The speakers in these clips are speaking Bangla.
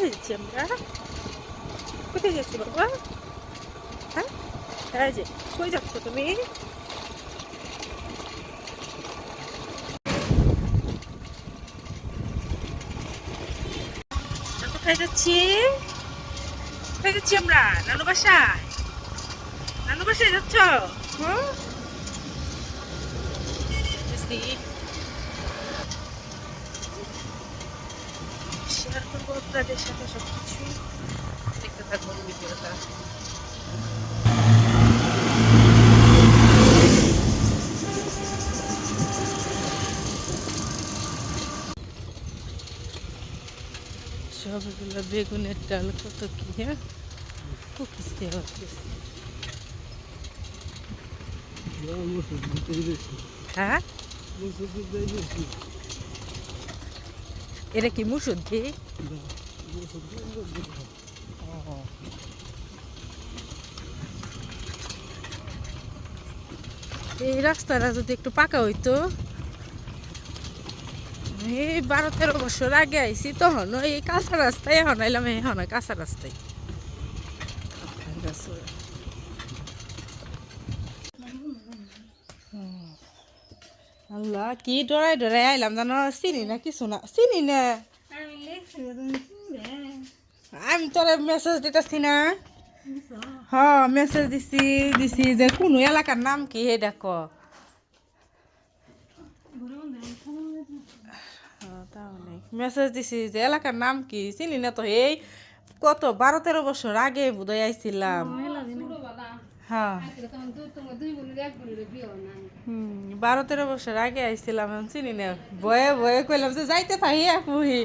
কোথায় যাচ্ছি আমরা কোথায় যাচ্ছি বাবা হ্যাঁ হ্যাঁ যে কই যাচ্ছ তুমি কোথায় যাচ্ছি কোথায় যাচ্ছি আমরা নানু বাসায় যাচ্ছ হুম শেয়ার করব আপনাদের সাথে সব কিছুই দেখতে থাকব ভিডিওটা। সবগুলো বেগুনের ডাল কত কি হ্যাঁ? কুকিস দেওয়া হচ্ছে। হ্যাঁ? এটা কি মুসুর দিয়ে এই রাস্তাটা যদি একটু পাকা হইতো, এই বারো তেরো বছর আগে আইসি তখন এই কাঁচা রাস্তায় এখন এলাম এখন কাঁচা রাস্তায়। আল্লাহ, কি ডরাই ডরাই আইলাম জানো? চিনি না কিছু না। চিনি না। আমি তোরে মেসেজ দিতেছি না। হ্যাঁ মেসেজ দিছি দিছি যে কোন এলাকার নাম কি হে দেখো। মেসেজ দিছি যে এলাকার নাম কি? চিনি না তো এই কত বারো তেরো বছর আগে বোধহয় আইছিলাম। হ্যাঁ বারো তেরো বছর আগে আইছিলাম আমি চিনি না। বয়ে বয়ে কইলাম যে যাইতে পাহি পুহি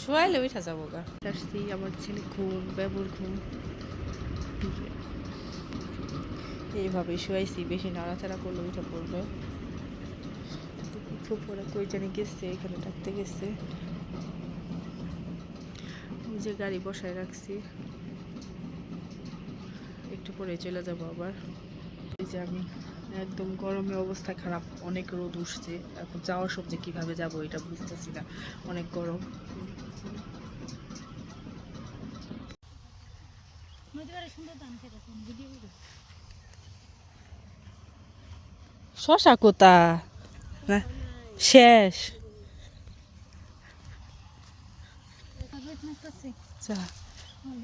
শোয়াইলে উঠা যাব গা। আসছি আমার ছেলে ঘুম বেবুর ঘুম। এইভাবে শুয়াইছি বেশি নাড়াচাড়া করলে উঠে পড়বে। খুব পরে কই জানি গেছে এখানে ডাকতে গেছে। যে গাড়ি বসায় রাখছি। একটু পরে চলে যাব আবার। এই যে আমি একদম গরমে অবস্থা খারাপ, অনেক রোদ উঠছে। এখন যাওয়ার সবজি কীভাবে যাব এটা বুঝতেছি না, অনেক গরম। শশা কোথা? না, শেষ। যা,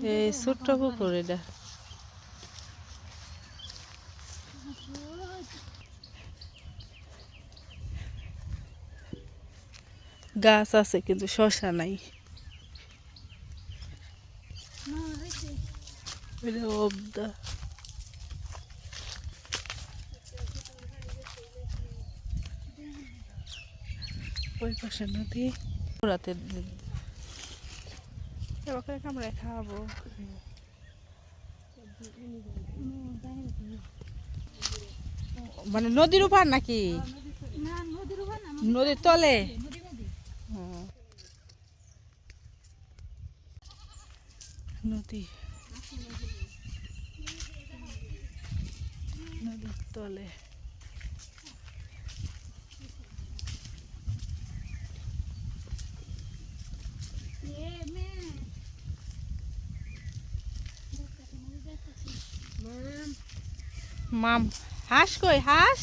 এই ছোট্ট পুকুর এটা। গাছ আছে কিন্তু শশা নাই। অবদা। ওই পাশে নদী। রাতে এবার আমরা খাব মানে নদীর উপর নাকি? নদীর তলে ও। নদী। নদীর তলে। মাম হাঁস কই? হাঁস?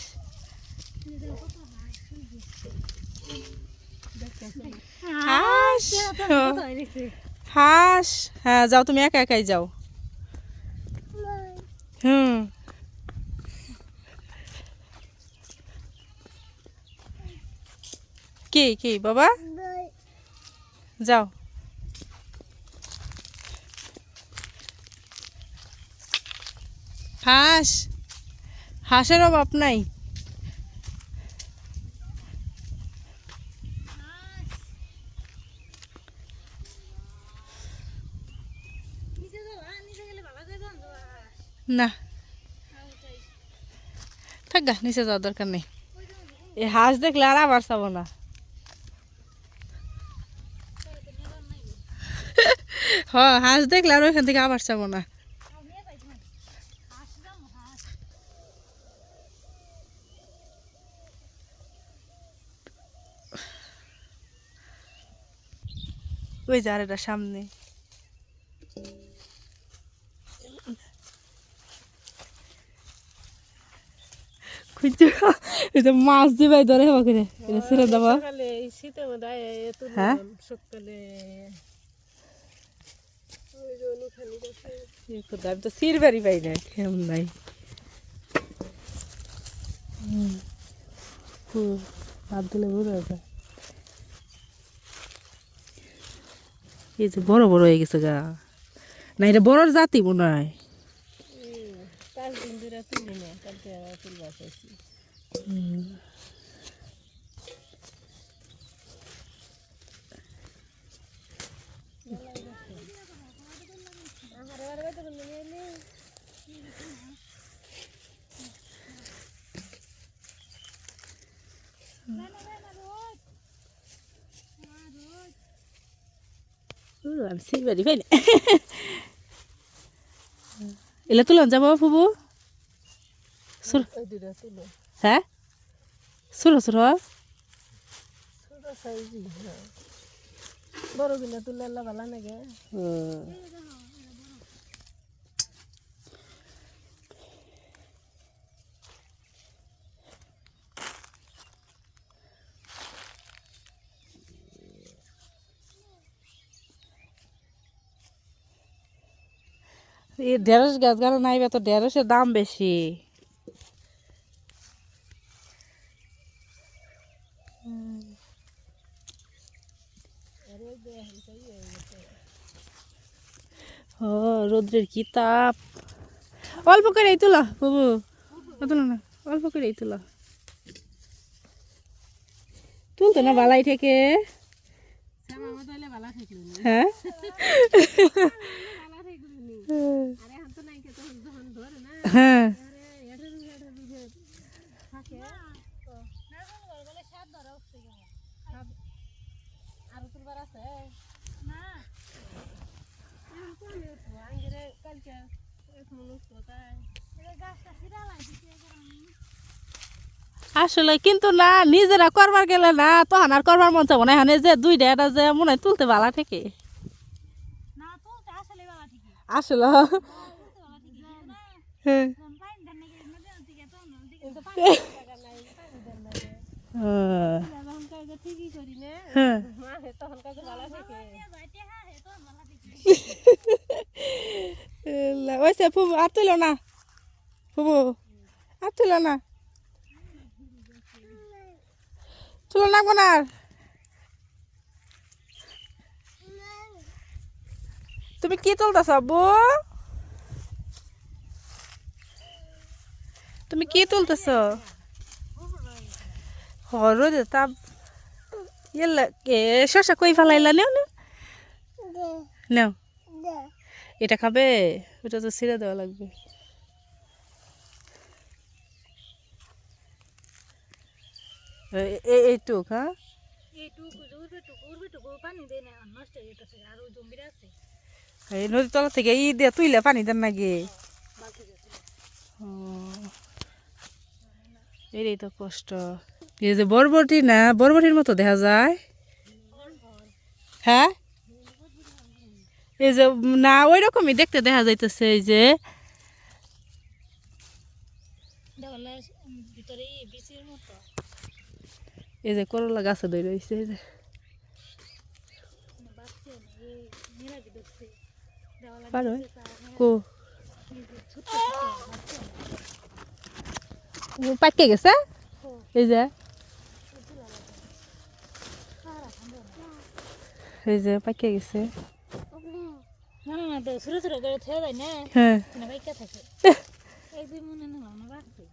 হাঁস। হাঁস হ্যাঁ যাও, তুমি একা একাই যাও। হুম। কি কি, বাবা? যাও। হাঁস। হাঁসের অভাব নাই। না। থাক গা, নিচে যাওয়ার দরকার নেই। এই হাঁস দেখলে আর আবার চাবো না। হ, হাঁস দেখলে আর ওইখান থেকে আবার চাবো না। ওই যে আর এটা সামনে। এই যে মাছ দিবাই ধরে হবা করে? এটা ছেড়ে দেবা। শীতের মধ্যে হ্যাঁ? সকালে। আমি তো পাই না নাই হাত দিলে এই যে বড় বড় হয়ে গেছে গা। না এটা বড় জাতি মনে হয়। এই পাঁচ দিন ধরে তুলি না কালকে আবার তুলবা চাইছি হুম। উ, আমি সিলবারি পাই না এলে তুলন যাবো ফুবু সুর ওই দুটা তুলো হ্যাঁ? ছোট এই ঢেঁড়স গাছ গাছ নাই বা তো ঢেঁড়সের দাম বেশি ও রোদ্রের কি তাপ? অল্প করে এই তোলা বাবু। তোলো না অল্প করে এই তোলা। তুলতো না বালাই থেকে? হ্যাঁ? না হ্যাঁ আরে এটা এটা বুঝে থাকে তো না বল বলে সাত ধরা উঠছে কেন আর তুলবার আছে না এখন কোন উঠবো আঙ্গিরে কালকে আসলে কিন্তু না নিজেরা করবার গেলে না তখন আর করবার মন চাবো না। এখানে যে দুইটা এটা যে মনে হয় তুলতে ভালো থেকে আসলে? হ্যাঁ। কোন পাইন দেন নাকি নদীর দিকে তো নদীকে তো পানি লাগা নাই পানি দেন না। যখন কাজে ঠিকই করি না। মা হে তখন কাজে ভালো থাকে এলা, ওইসে ফুবু আর তুলো না ফুবু আর। তুলো না তুলো না কোন তুমি কি তুলতেছ আব্বু? তুমি কি তুলতেছ? হরো দে তা ইয়েলা এ শশা কই ফেলাইলা? নেও নেও। নেও। এটা খাবে? ওটা তো ছিঁড়ে দেওয়া লাগবে। এইটুক হ্যাঁ? এই নদীর তলা থেকে ই দিয়ে তুইলে পানি দেন নাকি? এটাই তো কষ্ট। এই যে বরবটি না বরবটির মতো দেখা যায়। হ্যাঁ? এই যে না ওই রকমই দেখতে দেখা যাইতেছে এই যে দেওয়ালে ভিতরে বিচির মতো এই যে করলা গাছে দই রয়েছে এই যে বাচ্চা না এই মেলাজি ঢুকছে দেওয়ালে পারো কো ছোট্ট পাকে গেছে এই যে এই যে পাকে গেছে না না তো ছোট ছোট করে ছেড়ে দেয় না হ্যাঁ না বাইকা থাকে এই দুই মনে না না রাখছে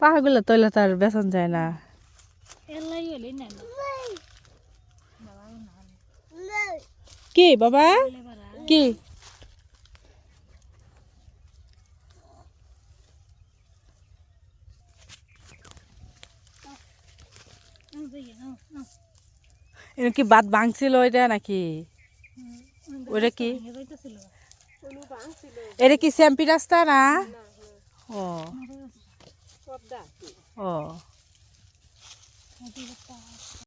পাহাড়গুলো তৈলে তার বেসন যায় না এলাই হলে না কি বাবা কি এটা কি বাদ ভাঙছিল ওইটা নাকি ওইটা কি? এটা কি শ্যাম্পি রাস্তা না? ও। ও।